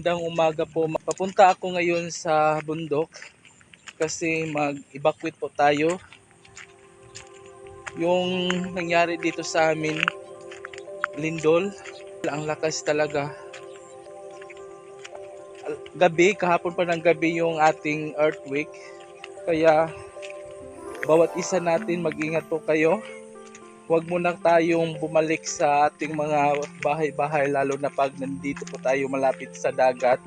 Magandang umaga po. Papunta ako ngayon sa bundok kasi mag-evacuate po tayo. Yung nangyari dito sa amin, lindol, ang lakas talaga. Al- Gabi, kahapon pa ng gabi yung ating earthquake. Kaya bawat isa natin mag-ingat po kayo. Huwag muna tayong bumalik sa ating mga bahay-bahay lalo na pag nandito po tayo malapit sa dagat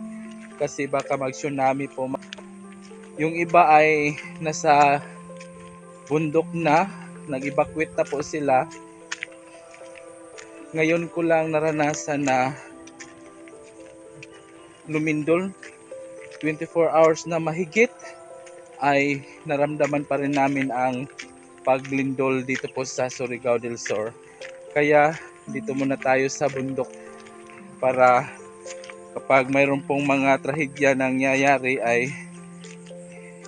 kasi baka mag-tsunami po. Yung iba ay nasa bundok na, nag-evacuate na po sila. Ngayon ko lang naranasan na lumindol 24 hours na mahigit ay naramdaman pa rin namin ang paglindol dito po sa Surigao del Sur. Kaya dito muna tayo sa bundok para kapag mayroon pong mga trahedya nangyayari ay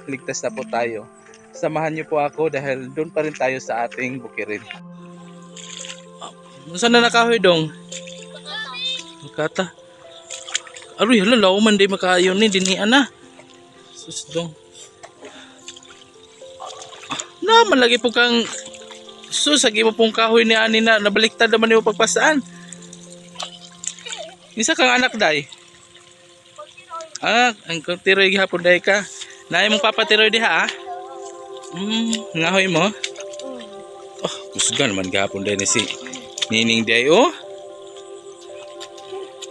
ligtas na po tayo. Samahan niyo po ako dahil doon pa rin tayo sa ating bukirin. Saan na nakahoy dong? Kata. Aroy, hala, lao man di makaayon ni dinian na. Sus dong. Na, malagi po kang sus, agi mo pong kahoy ni ani na nabaliktad naman yung pagpasaan. Isa kang anak day. Ah, ang tiroy gihapon day ka. Naay mong papatiroy diha ah. Hmm, ngahoy mo. Oh, kusga naman gihapon day ni si Nining day oh.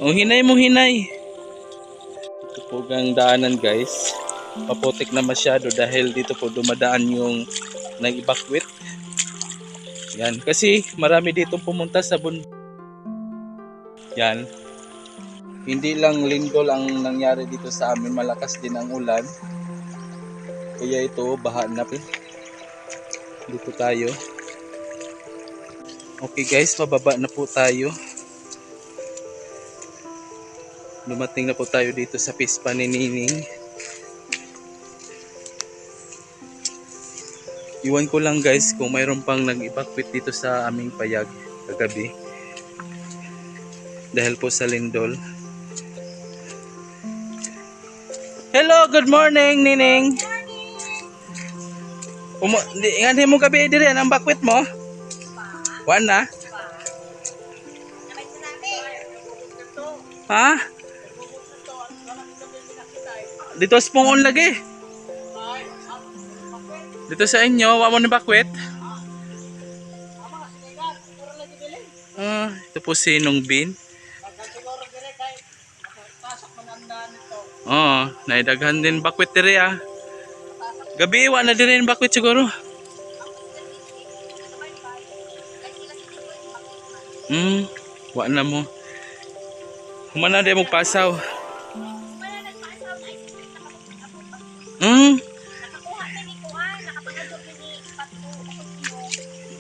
Oh, hinay mo hinay. Ito po ang daanan guys. Paputik na masyado dahil dito po dumadaan yung nag-evacuate. Yan. Kasi marami dito pumunta sa bundok. Yan. Hindi lang lindol ang nangyari dito sa amin. Malakas din ang ulan. Kaya ito, baha na po. Dito tayo. Okay guys, pababa na po tayo. Dumating na po tayo dito sa Pispa ni Nining. Iwan ko lang guys kung mayroon pang nag-evacuate dito sa aming payag kagabi. Dahil po sa lindol. Hello, good morning, Nining. Umo, nga mo gabi dire ang bakwit mo? Wan na? Ha? Dito sa pungon lagi. Dito sa inyo, wa mo ni bakwit? Ah, ito po si Nung Bin. Oo, naidaghan din bakwit diri ah. Gabi, wa na din rin bakwit siguro. Hmm, wa na mo. Humana din mo pasaw. Hmm,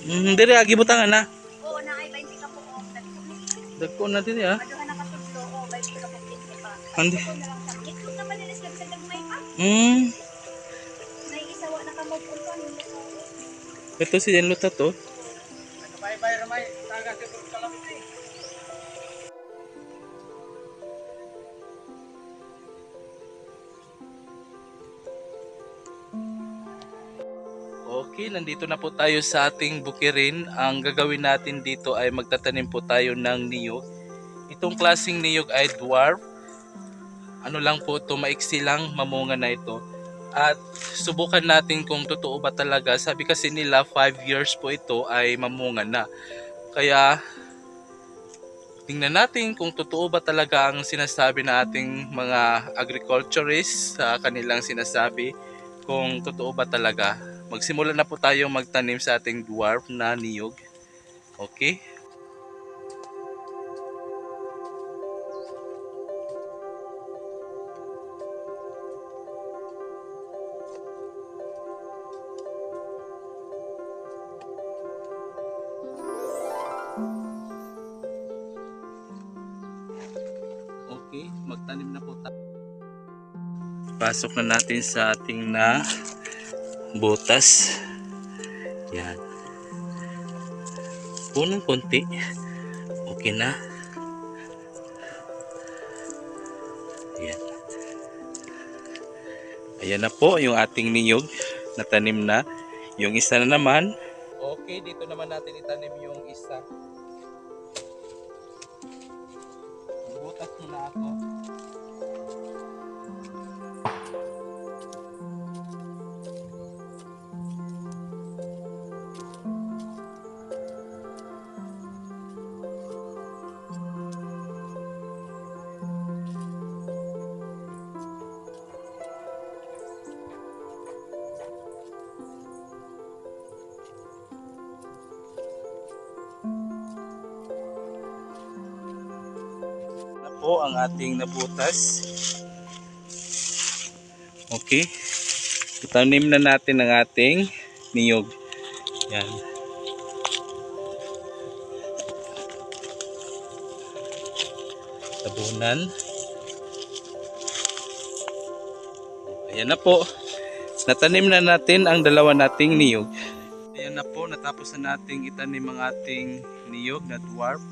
hmm diri agi butangan na. Oo, na ay 20 ka po. Dagko na diri ah. Maduha na katugso. Oo, 20 ka po. 20 pa. Andi. Na naman sa gagmay pa. Hmm, Naiisawa na ka mo po pa. ito si Denlota to. Bye-bye, Ramay. Taga sa kalamiti. Okay, nandito na po tayo sa ating bukirin. Ang gagawin natin dito ay magtatanim po tayo ng niyog. Itong klaseng niyog ay dwarf. Ano lang po ito, maiksi lang, mamunga na ito. At subukan natin kung totoo ba talaga. Sabi kasi nila 5 years po ito ay mamunga na. Kaya tingnan natin kung totoo ba talaga ang sinasabi na ating mga agriculturists sa kanilang sinasabi kung totoo ba talaga magsimula na po tayo magtanim sa ating dwarf na niyog. Okay? Okay, magtanim na po tayo. Pasok na natin sa ating na butas. Yan. Punong konti. Okay na. Ayan. Ayan na po yung ating niyog na tanim na. Yung isa na naman. Okay, dito naman natin itanim yung isa. Butas muna ako. Po ang ating nabutas. Okay. Itanim na natin ang ating niyog. Yan. Tabunan. Ayan na po. Natanim na natin ang dalawa nating niyog. Ayan na po, natapos na nating itanim ang ating niyog na dwarf.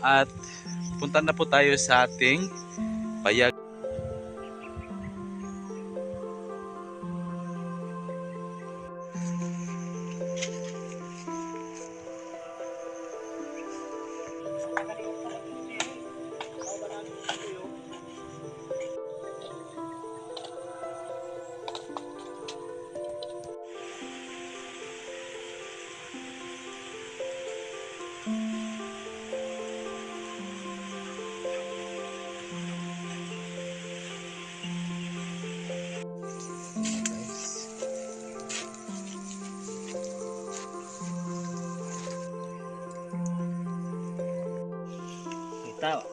At punta na po tayo sa ating payag. out.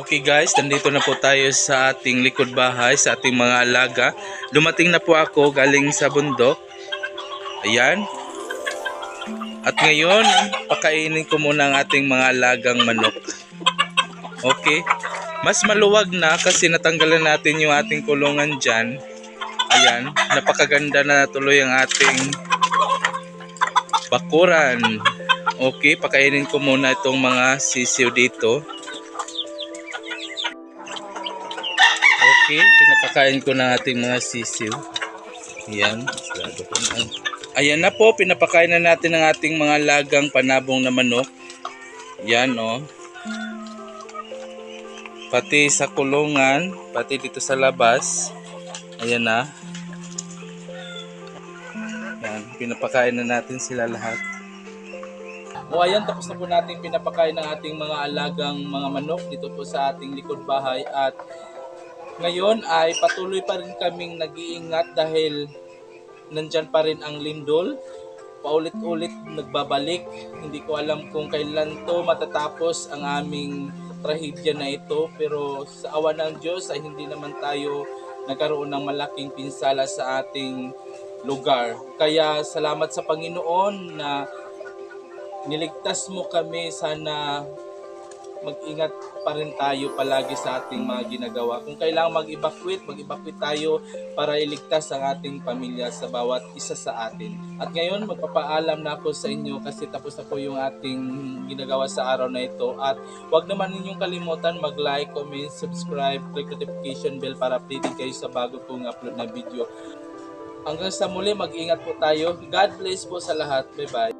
Okay guys, nandito na po tayo sa ating likod bahay, sa ating mga alaga. Dumating na po ako galing sa bundok. Ayan. At ngayon, pakainin ko muna ang ating mga alagang manok. Okay. Mas maluwag na kasi natanggalan natin yung ating kulungan dyan. Ayan. Napakaganda na tuloy ang ating bakuran. Okay, pakainin ko muna itong mga sisiw dito. Okay, pinapakain ko na ating mga sisiw. Ayan. Ayan na po, pinapakain na natin ang ating mga lagang panabong na manok. Yan oh. Pati sa kulungan, pati dito sa labas. Ayan na. Yan, pinapakain na natin sila lahat. O ayan, tapos na po natin pinapakain ng ating mga alagang mga manok dito po sa ating likod bahay at ngayon ay patuloy pa rin kaming nag-iingat dahil nandyan pa rin ang lindol. Paulit-ulit nagbabalik. Hindi ko alam kung kailan to matatapos ang aming trahedya na ito. Pero sa awa ng Diyos ay hindi naman tayo nagkaroon ng malaking pinsala sa ating lugar. Kaya salamat sa Panginoon na niligtas mo kami. Sana mag-ingat pa rin tayo palagi sa ating mga ginagawa. Kung kailangan mag-evacuate, mag-evacuate tayo para iligtas ang ating pamilya sa bawat isa sa atin. At ngayon, magpapaalam na ako sa inyo kasi tapos na po yung ating ginagawa sa araw na ito. At huwag naman ninyong kalimutan mag-like, comment, subscribe, click notification bell para updated kayo sa bago kong upload na video. Hanggang sa muli, mag-ingat po tayo. God bless po sa lahat. Bye-bye.